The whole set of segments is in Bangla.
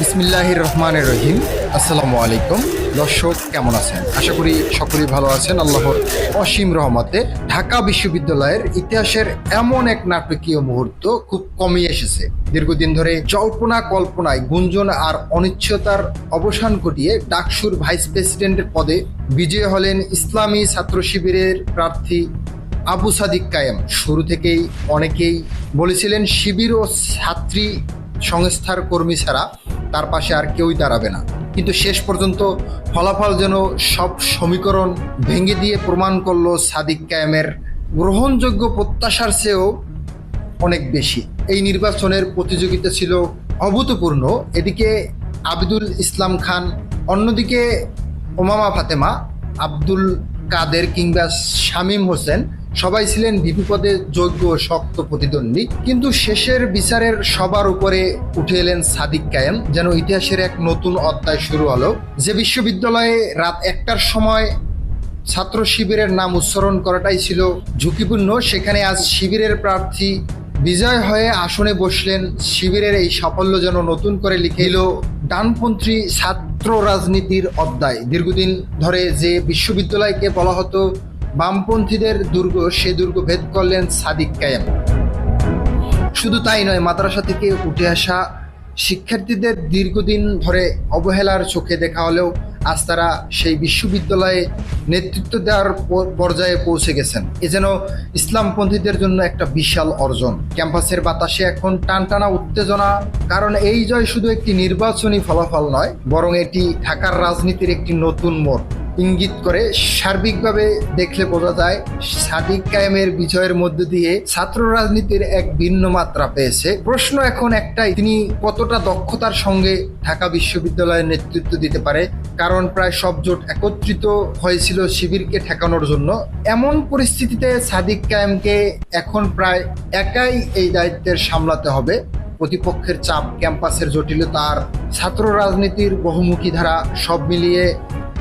বিসমিল্লাহির রহমানের রহিম। আসসালামু আলাইকুম। দর্শক, কেমন আছেন? আশা করি সকলেই ভালো আছেন। আল্লাহর অসীম রহমতে ঢাকা বিশ্ববিদ্যালয়ের ইতিহাসের এমন এক নাটকীয় মুহূর্ত খুব কমই এসেছে। দীর্ঘদিন ধরে জল্পনা কল্পনায় গুঞ্জন আর অনিশ্চয়তার অবসান ঘটিয়ে ডাকসুর ভাইস প্রেসিডেন্টের পদে বিজয় হলেন ইসলামী ছাত্র শিবিরের প্রার্থী আবু সাদিক কায়েম। শুরু থেকেই অনেকেই বলেছিলেন, শিবির ও ছাত্রী সংস্থার কর্মী ছাড়া তার পাশে আর কেউই দাঁড়াবে না। কিন্তু শেষ পর্যন্ত ফলাফল যেন সব সমীকরণ ভেঙে দিয়ে প্রমাণ করল সাদিক কায়েমের গ্রহণযোগ্য প্রত্যাশার চেয়েও অনেক বেশি। এই নির্বাচনের প্রতিযোগিতা ছিল অভূতপূর্ণ। এদিকে আবিদুল ইসলাম খান, অন্যদিকে ওমামা ফাতেমা, আব্দুল কাদের কিংবা শামীম হোসেন, সবাই ছিলেন ভিপি পদে যোগ্য, শক্ত প্রতিদ্বন্দ্বী। কিন্তু শেষের বিচারের সবার উপরে উঠে এলেন সাদিক কায়েম, যেন ইতিহাসের এক নতুন অধ্যায় শুরু হলো। যে বিশ্ববিদ্যালয়ে রাত একটার সময় ছাত্র শিবিরের নাম উচ্চারণ করাটাই ছিল ঝুঁকিপূর্ণ, সেখানে আজ শিবিরের প্রার্থী বিজয় হয়ে আসনে বসলেন। শিবিরের এই সাফল্য যেন নতুন করে লিখে এলো ডানপন্থী ছাত্র রাজনীতির অধ্যায়। দীর্ঘদিন ধরে যে বিশ্ববিদ্যালয়কে বলা হতো বামপন্থীদের দুর্গ, সে দুর্গ ভেদ করলেন সাদিক কায়েম। শুধু তাই নয়, মাদ্রাসা থেকে উঠে আসা শিক্ষার্থীদের দীর্ঘদিন ধরে অবহেলার চোখে দেখা হলেও আজ তারা সেই বিশ্ববিদ্যালয়ে নেতৃত্ব দেওয়ার পর্যায়ে পৌঁছে গেছেন। এ যেন ইসলামপন্থীদের জন্য একটা বিশাল অর্জন। ক্যাম্পাসের বাতাসে এখন টানটানা উত্তেজনা, কারণ এই জয় শুধু একটি নির্বাচনী ফলাফল নয়, বরং এটি ঢাকার রাজনীতির একটি নতুন মোড়। ইঙ্গিত করে, সার্বিকভাবে দেখলে বোঝা যায়, সাদিক কায়েমের বিজয়ের মধ্য দিয়ে ছাত্র রাজনীতির এক ভিন্ন মাত্রা পেয়েছে। প্রশ্ন এখন একটাই, তিনি কতটা দক্ষতার সঙ্গে ঢাকা বিশ্ববিদ্যালয়ের নেতৃত্ব দিতে পারে? কারণ প্রায় সব জোট একত্রিত হয়েছিল শিবিরকে ঠেকানোর জন্য। এমন পরিস্থিতিতে সাদিক কায়েমকে এখন প্রায় একাই এই দায়িত্বের সামলাতে হবে। প্রতিপক্ষের চাপ ক্যাম্পাসের জটিলতা আর ছাত্র রাজনীতির বহুমুখী ধারা সব মিলিয়ে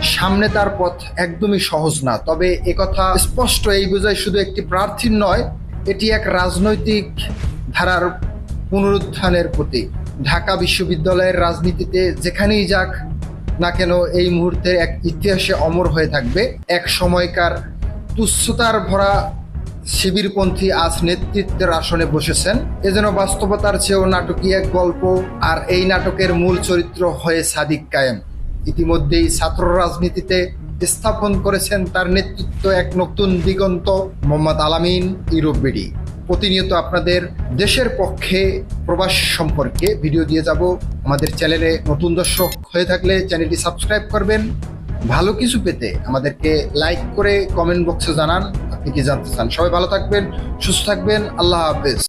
সামনে তার পথ একদমই সহজ না। তবে একথা স্পষ্ট, এই বোঝায় শুধু একটি প্রার্থীর নয়, এটি এক রাজনৈতিক ধারার পুনরুত্থানের প্রতি ঢাকা বিশ্ববিদ্যালয়ের রাজনীতিতে যেখানেই যাক না কেন এই মুহূর্তে এক ইতিহাসে অমর হয়ে থাকবে। এক সময়কার তুচ্ছতার ভরা শিবিরপন্থী আজ নেতৃত্বের আসনে বসেছেন। এ যেন বাস্তবতার চেয়েও নাটকীয় এক গল্প, আর এই নাটকের মূল চরিত্র হয়ে সাদিক কায়েম। ইতিমধ্যেই ছাত্র রাজনীতিতে স্থাপন করেছেন তার নেতৃত্ব এক নতুন দিগন্ত, মোহাম্মদ আলামিন ইউরোপ বিডি প্রতিনিয়ত আপনাদের দেশের পক্ষে প্রবাস সম্পর্কে ভিডিও দিয়ে যাব। আমাদের চ্যানেলে নতুন দর্শক হয়ে থাকলে চ্যানেলটি সাবস্ক্রাইব করবেন। ভালো কিছু পেতে আমাদেরকে লাইক করে কমেন্ট বক্সে জানান। আপনি কি জানতে চান? সবাই ভালো থাকবেন, সুস্থ থাকবেন। আল্লাহ হাফেজ।